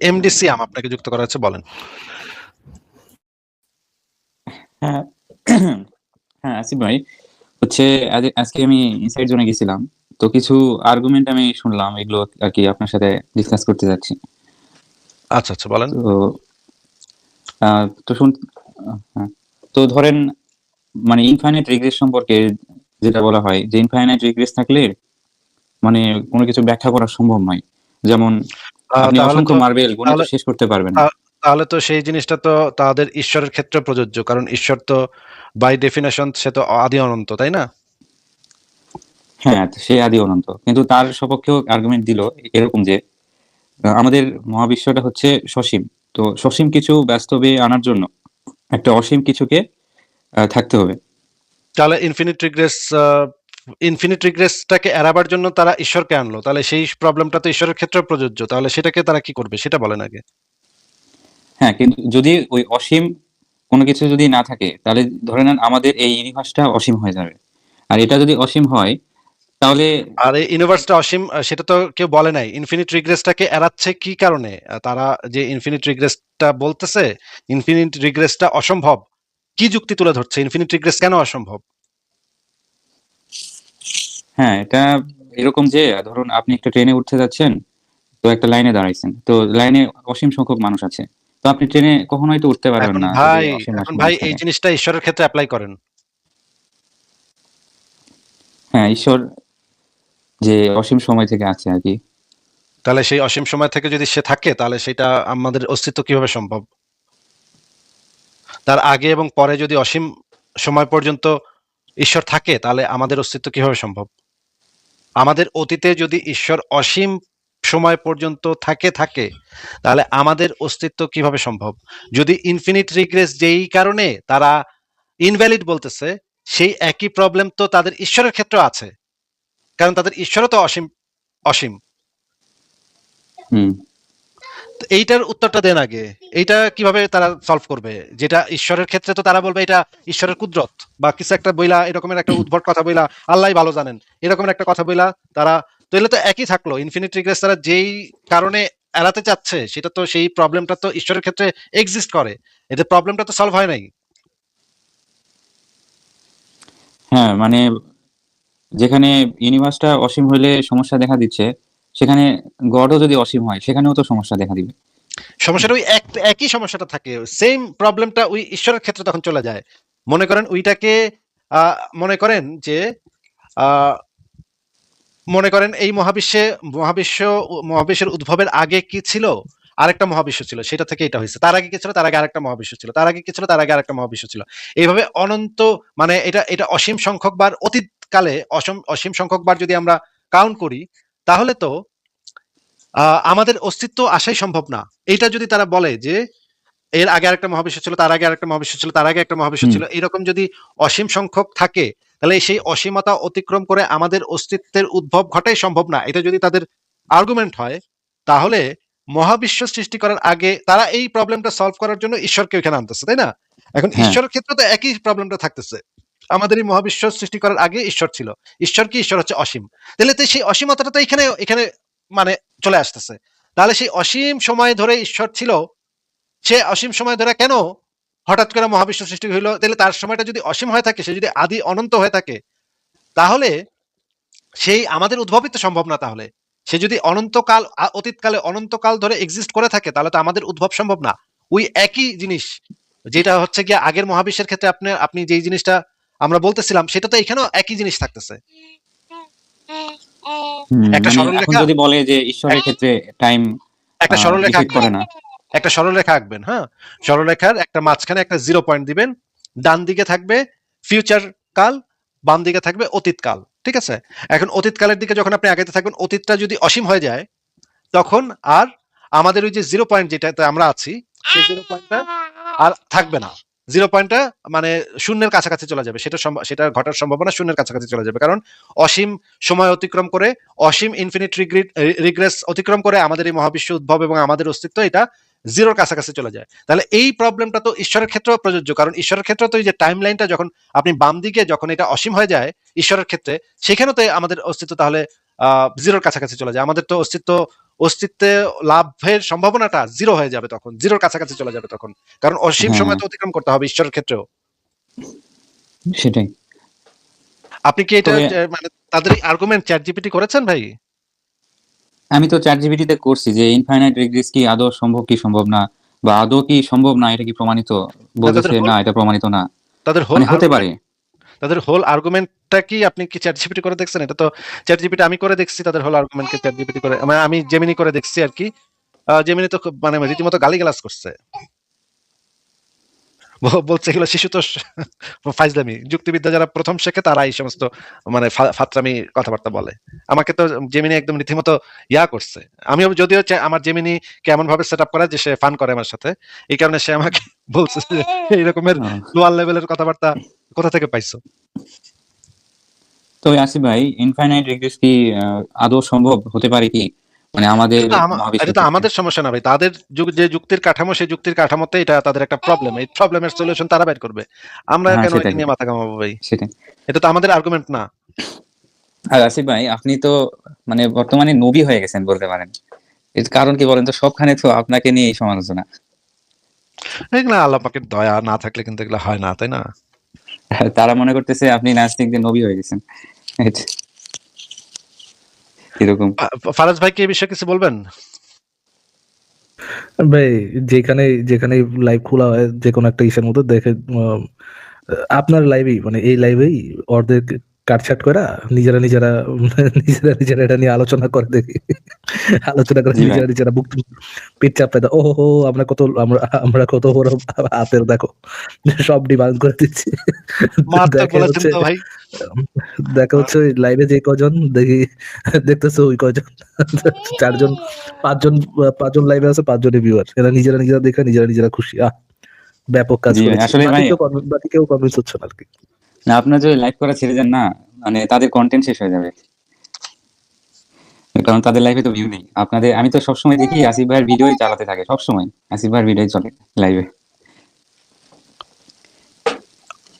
MD সিয়াম আপনাকে যুক্ত করা হচ্ছে বলেন। হ্যাঁ হ্যাঁ আসিফ ভাই হচ্ছে আজকে আমি ইনসাইড জোনে গেছিলাম তো কিছু আর্গুমেন্ট আমি শুনলাম এগুলো আর কি আপনার সাথে ডিসকাস করতে যাচ্ছি। আচ্ছা আচ্ছা বলেন। তো তো শুন হ্যাঁ। তো ধরেন মানে ইনফাইনাইট রিগ্রেস সম্পর্কে যেটা বলা হয় যে ইনফাইনাইট রিগ্রেস থাকলে মানে কোনো কিছু ব্যাখ্যা করা সম্ভব নয়। যেমন আপনি তাহলে অসংখ্য তো মার্বেল গুণে তো শেষ করতে পারবেন তাহলে তো সেই জিনিসটা তো তাদের ঈশ্বরের ক্ষেত্রে প্রযোজ্য কারণ ঈশ্বর তো বাই ডেফিনেশন সে তো আদি অনন্ত তাই না? হ্যাঁ সে আদি অনন্ত। কিন্তু তার সপক্ষেও আর্গুমেন্ট দিল এরকম যে আমাদের মহাবিশ্বটা হচ্ছে সসীম। তো সসীম কিছু বাস্তবে আনার জন্য একটা অসীম কিছুকে থাকতে হবে। তাহলে ইনফিনিট রিগ্রেস ইনফিনিট রিগ্রেসটাকে এড়াবার জন্য তারা ঈশ্বরকে আনলো। তাহলে সেই প্রবলেমটা তো ঈশ্বরের ক্ষেত্রে প্রযোজ্য। তাহলে সেটাকে তারা কি করবে? সেটা বলেন আগে। হ্যাঁ কিন্তু যদি ওই অসীম কোনো কিছু যদি না থাকে তাহলে ধরে নেন আমাদের এই ইউনিভার্সটা অসীম হয়ে যাবে। আর এটা যদি অসীম হয় তাহলে আর এই ইউনিভার্সটা অসীম সেটা তো কেউ বলে নাই। ইনফিনিট রিগ্রেসটাকে এড়াচ্ছে কি কারণে? তারা যে ইনফিনিট রিগ্রেসটা বলতেছে ইনফিনিট রিগ্রেসটা অসম্ভব কি যুক্তি তুলে ধরছে? ইনফিনিট রিগ্রেস কেন অসম্ভব? হ্যাঁ এটা এরকম যে ধরুন আপনি একটা ট্রেনে উঠতে যাচ্ছেন তো একটা লাইনে দাঁড়াইছেন তো লাইনে অসীম সংখ্যক মানুষ আছে তো আপনি ট্রেনে কখনোই তো উঠতে পারবেন না ভাই এখন ভাই এই জিনিসটা ঈশ্বরের ক্ষেত্রে অ্যাপ্লাই করেন। হ্যাঁ ঈশ্বর যে অসীম সময় থেকে আছে আর কি। তাহলে সেই অসীম সময় থেকে যদি সে থাকে তাহলে সেটা আমাদের অস্তিত্ব কীভাবে সম্ভব? তার আগে এবং পরে যদি অসীম সময় পর্যন্ত ঈশ্বর থাকে তাহলে আমাদের অস্তিত্ব কীভাবে সম্ভব? আমাদের অতীতে যদি ঈশ্বর অসীম সময় পর্যন্ত থাকে থাকে, তাহলে আমাদের অস্তিত্ব কীভাবে সম্ভব? যদি ইনফিনিট রিগ্রেস যেই কারণে তারা ইনভ্যালিড বলতেছে, সেই একই প্রবলেম তো তাদের ঈশ্বরের ক্ষেত্রে আছে। কারণ তাদের ঈশ্বরও তো অসীম অসীম। এইটার উত্তরটা দেন আগে। এইটা কীভাবে তারা সলভ করবে? যেটা ঈশ্বরের ক্ষেত্রে তো তারা বলবে এটা ঈশ্বরের কুদরত। বা কিছু একটা বইলা, এরকমের একটা উদ্ভট কথা বইলা আল্লাহ ভালো জানেন। এরকমের একটা কথা বইলা তারা, তো তাহলে তো একই থাকল। ইনফিনিট রিগ্রেস তারা যেই কারণে এড়াতে চাচ্ছে, সেটা তো সেই প্রবলেমটা তো ঈশ্বরের ক্ষেত্রে এক্সিস্ট করে। এতে প্রবলেমটা তো সলভ হয় নাই। হ্যাঁ মানে যেখানে ইউনিভার্সটা অসীম হলে সমস্যা দেখা দিচ্ছে সেখানে গডও যদি অসীম হয়, সেখানেও তো সমস্যা দেখা দিবে। সমস্যাটা ওই এক, একই সমস্যাটা থাকে। সেম প্রবলেমটা ওই ঈশ্বরের ক্ষেত্রে তখন চলে যায়। মনে করেন ওইটাকে মনে করেন যে মনে করেন এই মহাবিশ্বে, মহাবিশ্ব, মহাবিশ্বের উদ্ভবের আগে কি ছিল? আরেকটা মহাবিশ্ব ছিল। সেটা থেকে এটা হয়েছে। তার আগে কি ছিল? তার আগে আরেকটা মহাবিশ্ব ছিল। তার আগে কি ছিল? তার আগে আরেকটা মহাবিশ্ব ছিল। এইভাবে অনন্ত মানে এটা এটা অসীম সংখ্যক বার অতীতকালে, অসীম অসীম সংখ্যক বার যদি আমরা কাউন্ট করি তাহলে তো আমাদের অস্তিত্ব আসাই সম্ভব না। এটা যদি তারা বলে যে এর আগে আরেকটা মহাবিশ্ব ছিল তার আগে আরেকটা মহাবিশ্ব ছিল তার আগে একটা মহাবিশ্ব ছিল এরকম যদি অসীম সংখ্যক থাকে তাহলে সেই অসীমতা অতিক্রম করে আমাদের অস্তিত্বের উদ্ভব ঘটাই সম্ভব না। এটা যদি তাদের আর্গুমেন্ট হয় তাহলে মহাবিশ্ব সৃষ্টি করার আগে তারা এই প্রবলেমটা সলভ করার জন্য ঈশ্বরকে ওখানে আনতেছে তাই না? এখন হ্যাঁ। ঈশ্বরের ক্ষেত্রে তো একই প্রবলেমটা থাকতেছে। আমাদের এই মহাবিশ্ব সৃষ্টি করার আগে ঈশ্বর ছিল। ঈশ্বর কি? ঈশ্বর হচ্ছে অসীম। তাহলে তো সেই অসীমতাটা তো এখানে এখানে মানে চলে আসতেছে। তাহলে সেই অসীম সময় ধরে ঈশ্বর ছিল, সে অসীম সময় ধরে কেন হঠাৎ করে মহাবিশ্ব সৃষ্টি হইল? তাহলে তার সময়টা যদি অসীম হয়ে থাকে, সে যদি আদি অনন্ত হয়ে থাকে, তাহলে সেই আমাদের উদ্ভবই তো সম্ভব না তাহলে। সে যদি অনন্তকাল অতীতকালে অনন্তকাল ধরে এক্সিস্ট করে থাকে, তাহলে তো আমাদের উদ্ভব সম্ভব না। ওই একই জিনিস, যেটা হচ্ছে গিয়ে আগের মহাবিশ্বের ক্ষেত্রে আপনি আপনি যেই জিনিসটা আমরা বলতেছিলাম সেটা তো এখানেও একই জিনিস থাকতেছে। একটা মানে সরলরেখা- যদি বলে যে ঈশ্বরের ক্ষেত্রে টাইম একটা সরলরেখা। করে না। একটা সরলরেখা আঁকবেন হ্যাঁ? সরলরেখার একটা মাঝখানে একটা জিরো পয়েন্ট দিবেন ডান দিকে থাকবে ফিউচার কাল বাম দিকে থাকবে অতীত কাল ঠিক আছে? এখন অতীত কালের দিকে যখন আপনি আগাতে থাকবেন অতীতটা যদি অসীম হয়ে যায় তখন আর আমাদের ওই যে জিরো পয়েন্ট যেটাতে আমরা আছি সেই জিরো পয়েন্টটা আর থাকবে না। জিরো পয়েন্টটা মানে শূন্যের কাছাকাছি চলে যাবে। সেটা সেটা ঘটার সম্ভাবনা শূন্যের কাছাকাছি চলে যাবে। কারণ অসীম সময় অতিক্রম করে, অসীম ইনফিনিট রিগ্রেস অতিক্রম করে আমাদের এই মহাবিশ্ব উদ্ভব এবং আমাদের অস্তিত্ব এটা জিরোর কাছাকাছি চলে যায়। তাহলে এই প্রবলেমটা তো ঈশ্বরের ক্ষেত্রেও প্রযোজ্য। কারণ ঈশ্বরের ক্ষেত্রে তো এই যে টাইম লাইনটা যখন আপনি বাম দিকে যখন এটা অসীম হয়ে যায় ঈশ্বরের ক্ষেত্রে, সেখানেও তো আমাদের অস্তিত্ব তাহলে, আহ, জিরোর কাছাকাছি চলে যায়। আমাদের তো অস্তিত্ব অস্তিত্বে লাভের সম্ভাবনাটা জিরো হয়ে যাবে তখন জিরোর কাছাকাছি চলে যাবে তখন। কারণ অসীম হ্যাঁ। সময় তো অতিক্রম করতে হবে ঈশ্বরের ক্ষেত্রেও। সেটাই। আপনি কি এটা মানে তাদের আর্গুমেন্ট চ্যাট জিপিটি করেছেন ভাই? আমি তো চ্যাট জিপিটিতে করছি যে ইনফাইনাইট রিগ্রেস কি আদৌ সম্ভব কি সম্ভব না? বা আদৌ কি সম্ভব না? এটা কি প্রমাণিত? বলতেছে না এটা প্রমাণিত না। তাদের মানে হতে পারে। তাদের হোল আর্গুমেন্টটা কি আপনি কি চ্যাট জিপিটি করে দেখছেন? এটা তো চ্যাট জিপিটি আমি করে দেখছি তাদের হোল আর্গুমেন্টকে চ্যাট জিপিটি করে মানে আমি জেমিনি করে দেখছি আর কি। জেমিনি তো মানে রীতিমতো গালিগালাজ করছে। বলছে এগুলো শিশু তো ফাইজলামি যুক্তিবিদ্যা যারা প্রথম শেখে তারা এই সমস্ত মানে ফাত্রামি কথাবার্তা বলে। আমাকে তো জেমিনি একদম রীতিমতো ইয়া করছে। আমিও যদিও আমার জেমিনি কেমন ভাবে সেট আপ করা যে সে ফান করে আমার সাথে এই কারণে সে আমাকে বলছে যে এই রকমের লোয়ার লেভেলের কথাবার্তা কোথা থেকে পাইছো? তবে আসিফ ভাই ইনফাইনাইট রিগ্রেস কি আদৌ সম্ভব হতে পারে কি? মানে আমাদের এটা তো তো? আমাদের সমস্যা না ভাই। তাদের যে যুক্তির কাঠামো সেই যুক্তির কাঠামোতে এটা তাদের একটা প্রবলেম এই প্রবলেমের সলিউশন তারা বের করবে। আমরা হ্যাঁ, কেন এটা নিয়ে মাথা কামাবো ভাই? এটা তো আমাদের আর্গুমেন্ট না। আর আসিফ ভাই আপনি তো মানে বর্তমানে নবী হয়ে গেছেন বলতে পারেন। এর কারণ কি বলেন তো? সবখানে তো আপনাকে নিয়ে এই সমালোচনা এগুলো আল্লাহ পাকের দয়া না থাকলে কিন্তু এগুলো হয় না তাই না? তারা মনে করতেছে আপনি নাস্তিকদের নবী হয়ে গেছেন। এরকম। ফারাজ ভাই কি এই বিষয়ে কিছু বলবেন? ভাই যেখানে যেখানে লাইভ খোলা হয় যে কোনো একটা ইসের মতো দেখে আপনার লাইভেই মানে এই লাইভেই অর্ধেক কাটছাট করে নিজেরা নিজেরা নিজেরা নিজেরা এটা নিয়ে আলোচনা করে দেখি। আলোচনা করে নিজেরা নিজেরা বুক পিঠ চাপড়ে দেয় ও হো আমরা কত আমরা আমরা কত বড় হাতের দেখো সব ডিমান্ড করে দিচ্ছি। দেখে বলেছেন হচ্ছে তো ভাই। দেখা হচ্ছে লাইভে যে কজন দেখি দেখতেছে ওই কজন। চারজন পাঁচজন পাঁচজন লাইভে আছে পাঁচজনই ভিউয়ার এরা নিজেরা নিজেরা দেখে নিজেরা নিজেরা খুশি। আহ ব্যাপক কাজ করে আসলে কেউ কনভিন্স হচ্ছে না আর কি। না আপনার যদি লাইভ করা ছেড়ে যান না মানে তাদের কন্টেন্ট শেষ হয়ে যাবে। কারণ তাদের লাইফে তো ভিউ নেই। আপনাদের আমি তো সবসময় দেখি আসিফ ভাইয়ের ভিডিওই চালাতে থাকে সবসময়। আসিফ ভাইয়ের ভিডিও চলে লাইভে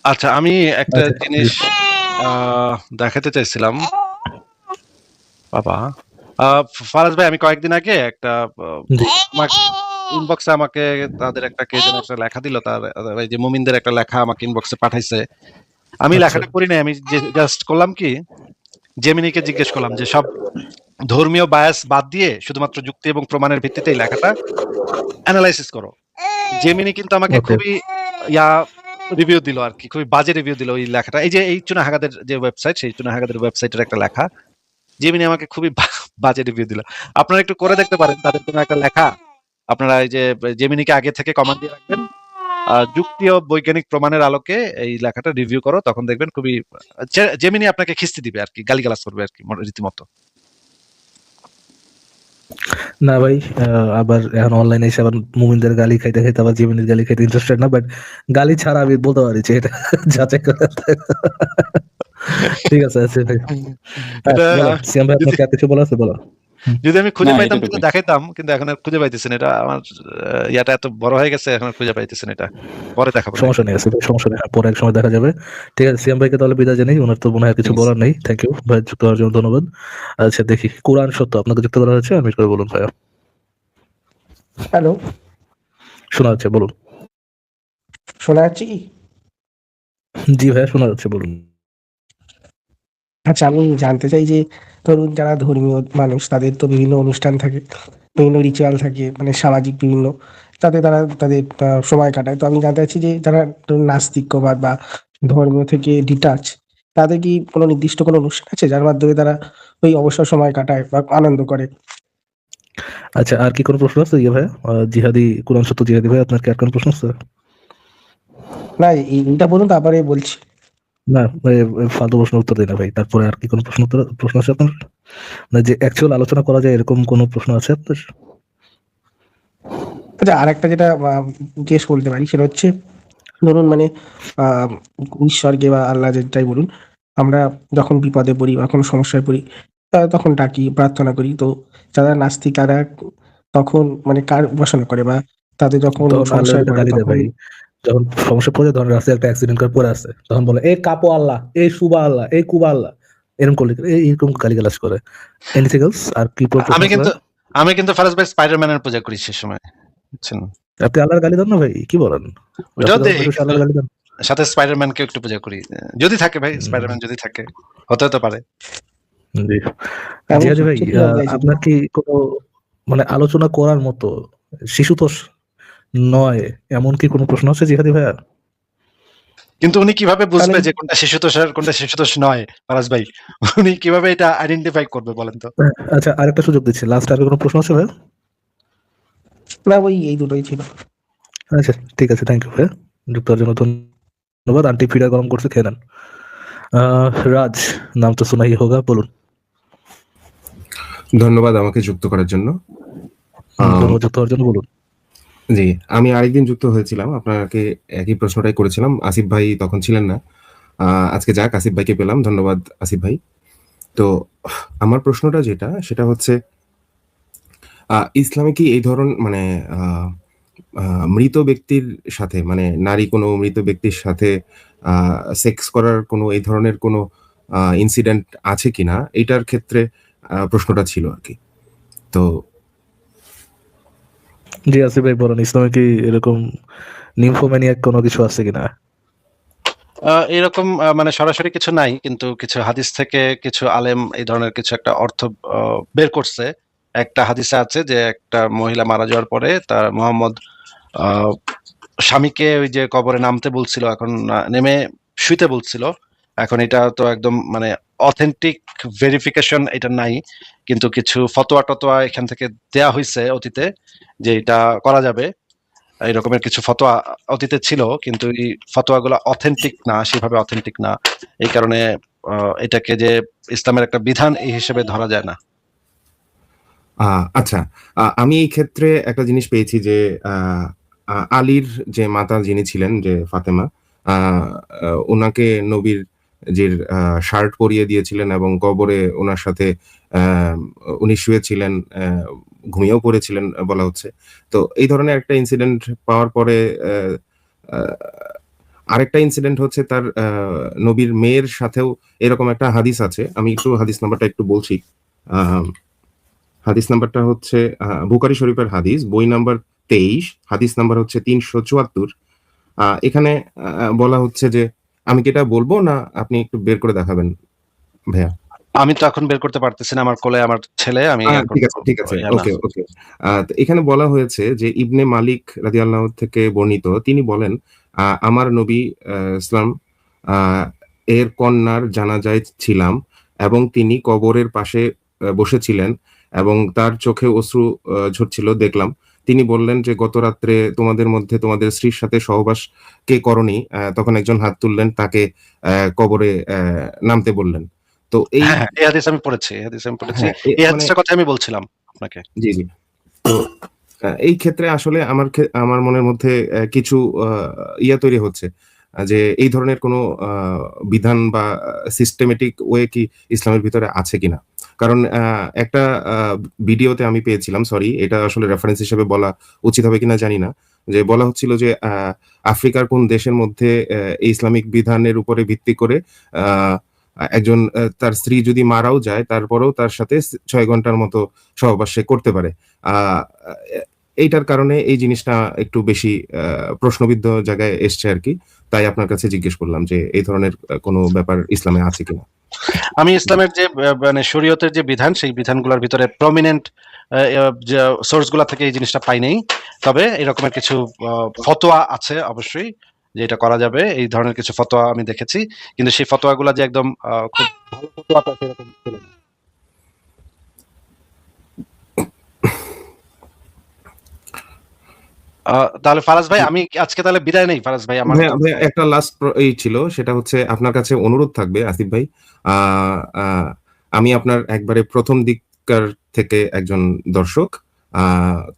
আচ্ছা আমি একটা আচ্ছা, জিনিস আহ, দেখাতে চাইছিলাম। বাবা। আহ, ফারাজ ভাই আমি কয়েকদিন আগে একটা। ইনবক্সে আমাকে তাদের একটা কে যেন একটা লেখা দিল তার এই যে মুমিনদের একটা লেখা আমাকে ইনবক্সে পাঠাইছে। আমি আচ্ছা। লেখাটা পড়ি নাই আমি জাস্ট করলাম কি জেমিনিকে জিজ্ঞেস করলাম যে সব ধর্মীয় বায়াস বাদ দিয়ে শুধুমাত্র যুক্তি এবং প্রমাণের ভিত্তিতে লেখাটা অ্যানালাইসিস করো। জেমিনি কিন্তু আমাকে খুবই ইয়া রিভিউ দিল আর কি খুবই বাজে রিভিউ দিল ওই লেখাটা। এই যে এই চুনা হাগাদের যে ওয়েবসাইট সেই চুনা হাগাদের ওয়েবসাইটের একটা লেখা জেমিনি আমাকে খুবই বাজে রিভিউ দিল। আপনারা একটু করে দেখতে পারেন তাদের কোনো একটা লেখা আপনারা এই যে জেমিনিকে আগে থেকে কমান্ড দিয়ে রাখবেন। যুক্তি ও বৈজ্ঞানিক প্রমাণের আলোকে এই লেখাটা রিভিউ করো তখন দেখবেন খুবই জেমিনি আপনাকে খিস্তি দিবে আর কি গালিগালাজ করবে আর কি রীতিমতো। না ভাই আবার এখন অনলাইনে এসে আবার মুমিনদের গালি খাইতে খাইতে আবার জীবনের গালি খাইতে ইন্টারেস্টেড না বাট গালি ছাড়া আমি বলতে পারি যে এটা যাচাই করে ঠিক আছে আছে ভাই। কিছু বলা আছে? বলো। যদি আমি খুঁজে পাইতাম। কিন্তু দেখাইতাম কিন্তু এখন আর খুঁজে পাইতেছেন এটা আমার ইয়াটা এত বড় হয়ে গেছে এখন খুঁজে পাইতেছেন এটা। পরে দেখাবো। সমস্যা নেই আছে সমস্যা নেই। পরে এক সময় দেখা যাবে। ঠিক আছে সিয়াম ভাইকে তাহলে বিদায় জানাই। ওনার তো মনে হয় কিছু বলার নেই। থ্যাংক ইউ ভাই যুক্ত হওয়ার জন্য ধন্যবাদ। আচ্ছা দেখি। কোরআন সত্য আপনাকে যুক্ত করা হয়েছে? আমি করে বলুন ভাইয়া। হ্যালো শোনা যাচ্ছে বলুন। শোনা যাচ্ছে কি? জি ভাইয়া শোনা যাচ্ছে বলুন। আচ্ছা আমি জানতে চাই যে ধরুন যারা ধর্মীয় মানুষ তাদের তো বিভিন্ন অনুষ্ঠান থাকে বিভিন্ন রিচুয়াল থাকে মানে সামাজিক বিভিন্ন তাতে তারা তাদের সময় কাটায়। তো আমি জানতে চাচ্ছি যে যারা নাস্তিক্যবাদ বা ধর্মীয় থেকে ডিটাচ তাদের কি কোনো নির্দিষ্ট কোনো অনুষ্ঠান আছে যার মাধ্যমে তারা ওই অবসর সময় কাটায় বা আনন্দ করে? আচ্ছা আর কি কোনো প্রশ্ন আছে ইয়ে ভাইয়া? জিহাদি কোরআন সত্য জিহাদি ভাই আপনার কি আর কোনো প্রশ্ন আছে? না এইটা বলুন তারপরে বলছি। না এ ফালতু প্রশ্ন উত্তর না ভাই। তারপরে আর কি কোনো প্রশ্ন উত্তর প্রশ্ন আছে আপনার? না যে অ্যাকচুয়াল আলোচনা করা যায় এরকম কোনো প্রশ্ন আছে আপনার? আচ্ছা আর একটা যেটা জিজ্ঞেস করতে পারি সেটা হচ্ছে ধরুন মানে ঈশ্বরকে বা আল্লাহ যেটাই বলুন আমরা যখন বিপদে পড়ি বা কোনো সমস্যায় পড়ি তখন ডাকি প্রার্থনা করি। তো যারা নাস্তিক তারা তখন মানে কার উপাসনা করে বা তাদের যখন যখন সমস্যা পড়ে ধরেন রাস্তায় একটা অ্যাক্সিডেন্ট করে পড়ে আছে তখন বলে এই কাপো আল্লাহ এই সুবা আল্লাহ এই কুবা আল্লাহ। এরকম করলে এই- এইরকম গালি গালাজ করে। এনিথিং এলস আর কি আমি কিন্তু আমি কিন্তু ফারাজ ভাই স্পাইডারম্যানের পূজা করি সে সময় বুঝছেন? আপনি আল্লাহর গালি দেন না ভাই? কি বলেন? সাথে স্পাইডারম্যানকে একটু পূজা করি। যদি থাকে ভাই স্পাইডারম্যান যদি থাকে হতে হতে পারে। জি। ভাই। আপনার কি কোনো মানে আলোচনা করার মতো শিশুতোষ নয়। এমন কি কোনো প্রশ্ন আছে জিহাদি ভাইয়া? কিন্তু উনি কীভাবে বুঝবে যে কোনটা শিশুতোষ আর কোনটা শিশুতোষ নয় ফারাজ ভাই? উনি কীভাবে এটা আইডেন্টিফাই করবে বলেন তো? আচ্ছা আরেকটা সুযোগ দিচ্ছি। লাস্ট আর কোনো প্রশ্ন আছে ভাই না ওই এই দুটোই ছিল। আচ্ছা ঠিক আছে থ্যাংক ইউ ভাই যুক্ত জন্য ধন্যবাদ। আন্টি ফিডা গরম করছে খেয়ে নেন। আহ, রাজ নাম তো শোনাই হোগা বলুন। ধন্যবাদ আমাকে যুক্ত করার জন্য। যুক্ত হওয়ার জন্য বলুন। জি, আমি আরেকদিন যুক্ত হয়েছিলাম, আপনাকে একই প্রশ্নটাই করেছিলাম, আসিফ ভাই তখন ছিলেন না। আজকে যাক, আসিফ ভাইকে পেলাম, ধন্যবাদ আসিফ ভাই। তো, আমার প্রশ্নটা যেটা, সেটা হচ্ছে ইসলামে কি এই ধরন মানে মৃত ব্যক্তির সাথে মানে নারী কোনো মৃত ব্যক্তির সাথে সেক্স করার কোনো, এই ধরনের কোনো ইনসিডেন্ট আছে কিনা? এটার ক্ষেত্রে প্রশ্নটা ছিল আর কি। তো জি, আসিফ ভাই, বলুন, ইসলামে কি এরকম নিমফোম্যানিয়াক কোনো কিছু আছে কিনা? এরকম মানে সরাসরি কিছু নাই, কিন্তু কিছু হাদিস থেকে কিছু আলেম এই ধরনের কিছু একটা অর্থ বের করছে। একটা হাদিসে আছে যে, একটা মহিলা মারা যাওয়ার পরে তার মোহাম্মদ স্বামীকে ওই যে কবরে নামতে বলছিল, এখন নেমে শুইতে বলছিল। এখন এটা তো একদম মানে অথেন্টিক ভেরিফিকেশন এটা নাই, কিন্তু কিছু ফতোয়া টতোয়া এখান থেকে দেয়া হয়েছে অতীতে যে এটা করা যাবে। এরকমের কিছু ফতোয়া অতীতে ছিল, কিন্তু এই ফতোয়াগুলো অথেন্টিক না, সেভাবে অথেন্টিক না। এই কারণে এটাকে যে ইসলামের একটা বিধান, এই হিসেবে ধরা যায় না। আচ্ছা। আমি এই ক্ষেত্রে একটা জিনিস পেয়েছি যে আলীর যে মাতা যিনি ছিলেন, যে ফাতেমা ওনাকে নবীর যে শার্ট পরিয়ে দিয়েছিলেন এবং কবরে ওনার সাথে উনি শুয়েছিলেন ঘুমিয়েও পড়েছিলেন বলা হচ্ছে। তো এই ধরনের একটা ইনসিডেন্ট পাওয়ার পরে আরেকটা ইনসিডেন্ট হচ্ছে তার নবীর মেয়ের সাথেও এরকম একটা হাদিস আছে। আমি একটু হাদিস নাম্বারটা একটু বলছি। হাদিস নাম্বারটা হচ্ছে বুখারী শরীফের হাদিস, বই নাম্বার তেইশ, হাদিস নাম্বার হচ্ছে তিনশো চুয়াত্তর। এখানে বলা হচ্ছে যে আমি কি এটা বলব না আপনি একটু বের করে দেখাবেন ভাইয়া? আমি তো এখন বের করতে পারতেছি না আমার কোলে আমার ছেলে আমি ঠিক আছে ঠিক আছে। ওকে ওকে। এখানে বলা হয়েছে যে ইবনে মালিক রাদিয়াল্লাহু থেকে বর্ণিত তিনি বলেন আহ, আমার নবী ইসলাম আহ, এর কন্যার জানাজায় ছিলাম এবং তিনি কবরের পাশে বসেছিলেন এবং তার চোখে অশ্রু ঝরছিল দেখলাম। তিনি বললেন যে গত রাত্রে তোমাদের মধ্যে তোমাদের স্ত্রীর সাথে সহবাস কে করনি? আহ, তখন একজন হাত তুললেন তাকে কবরে নামতে বললেন। তো এই হ্যাঁ হ্যাঁ, হাদিস আমি পড়েছি হাদিস আমি পড়েছি। হ্যাঁ, এই হাদিসের কথা আমি বলছিলাম আপনাকে। জি জি। এই ক্ষেত্রে আসলে আমার আমার মনের মধ্যে কিছু ইয়া তৈরি হচ্ছে। আহ, যে এই ধরনের কোনো বিধান বা সিস্টেমেটিক ওয়ে কি ইসলামের ভিতরে আছে কিনা? কারণ একটা ভিডিওতে আমি পেয়েছিলাম সরি এটা আসলে রেফারেন্স হিসেবে বলা উচিত হবে কিনা জানি না, যে বলা হচ্ছিল যে আফ্রিকার কোন দেশের মধ্যে ইসলামিক বিধানের উপরে ভিত্তি করে একজন তার স্ত্রী যদি মারাও যায়, তারপরেও তার সাথে ছয় ঘণ্টার মতো সহবাস করতে পারে। এইটার কারণে এই জিনিসটা একটু বেশি প্রশ্নবিদ্ধ জায়গায় এসছে আর কি। তাই আপনার কাছে জিজ্ঞেস করলাম যে এই ধরনের কোনো ব্যাপার ইসলামে আছে কিনা? আমি ইসলামের যে মানে শরীয়তের যে বিধান, সেই বিধানগুলোর ভিতরে প্রমিনেন্ট সোর্সগুলো থেকে এই জিনিসটা পাই নেই। তবে এরকমের কিছু ফতোয়া আছে অবশ্যই যে এটা করা যাবে। এই ধরনের কিছু ফতোয়া আমি দেখেছি। কিন্তু সেই ফতোয়াগুলো যে একদম খুব ভালো ফতোয়া সেরকম ছিল না। আহ, তাহলে ফারাজ ভাই আমি আজকে তাহলে বিদায় নেই ফারাজ ভাই আমার একটা লাস্ট এই ছিল সেটা হচ্ছে আপনার কাছে অনুরোধ থাকবে আসিফ ভাই। আমি আপনার একবারে প্রথম দিককার থেকে একজন দর্শক।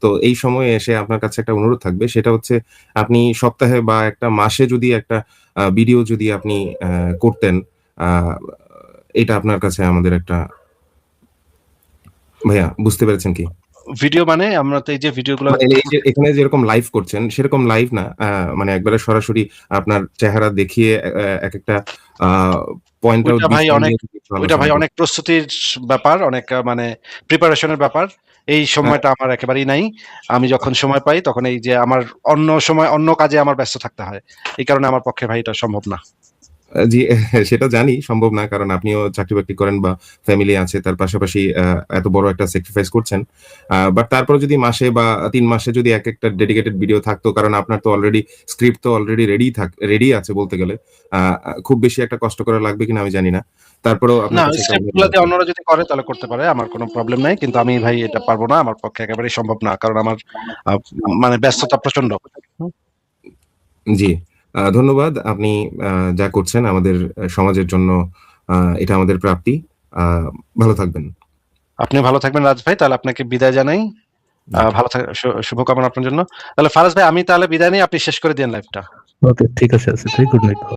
তো এই সময়ে এসে আপনার কাছে একটা অনুরোধ থাকবে সেটা হচ্ছে আপনি সপ্তাহে বা একটা মাসে যদি একটা ভিডিও যদি আপনি আহ, করতেন আহ, এটা আপনার কাছে আমাদের একটা ভাইয়া বুঝতে পেরেছেন কি? ভিডিও মানে আমরা তো এই যে ভিডিওগুলো মানে এখানে যেরকম লাইভ করছেন সেরকম লাইভ না মানে একবারে সরাসরি আপনার চেহারা দেখিয়ে এক একটা পয়েন্ট আউট ভাই অনেক- ওইটা ভাই অনেক প্রস্তুতির ব্যাপার অনেক মানে প্রিপারেশনের ব্যাপার। এই সময়টা আমার একেবারেই নাই। আমি যখন সময় পাই তখন এই যে আমার অন্য সময় অন্য কাজে আমার ব্যস্ত থাকতে হয়। এই কারণে আমার পক্ষে ভাই এটা সম্ভব না। জি সেটা জানি সম্ভব না কারণ আপনিও চাকরি বাকরি করেন বা ফ্যামিলি আছে তার পাশাপাশি এত বড় একটা স্যাক্রিফাইস করছেন। বাট তারপরে যদি মাসে বা তিন মাসে যদি এক একটা ডেডিকেটেড ভিডিও থাকতো কারণ আপনার তো অলরেডি স্ক্রিপ্ট তো অলরেডি রেডি থাক রেডি আছে বলতে গেলে খুব বেশি একটা কষ্ট করা লাগবে কিনা আমি জানি না। তারপরেও অন্যরা যদি করে তাহলে করতে পারে আমার কোনো প্রবলেম নাই কিন্তু আমি ভাই এটা পারব না আমার পক্ষে একেবারেই সম্ভব না কারণ আমার মানে ব্যস্ততা প্রচণ্ড জি। ধন্যবাদ। আপনি আহ, যা করছেন আমাদের সমাজের জন্য আহ, এটা আমাদের প্রাপ্তি। আহ, ভালো থাকবেন। আপনি ভালো থাকবেন রাজ ভাই তাহলে আপনাকে বিদায় জানাই। আহ, ভালো থাক শুভকামনা আপনার জন্য। তাহলে ফারাজ ভাই আমি তাহলে বিদায় নিই আপনি শেষ করে দিন লাইফটা ওকে ঠিক আছে আছে গুড নাইট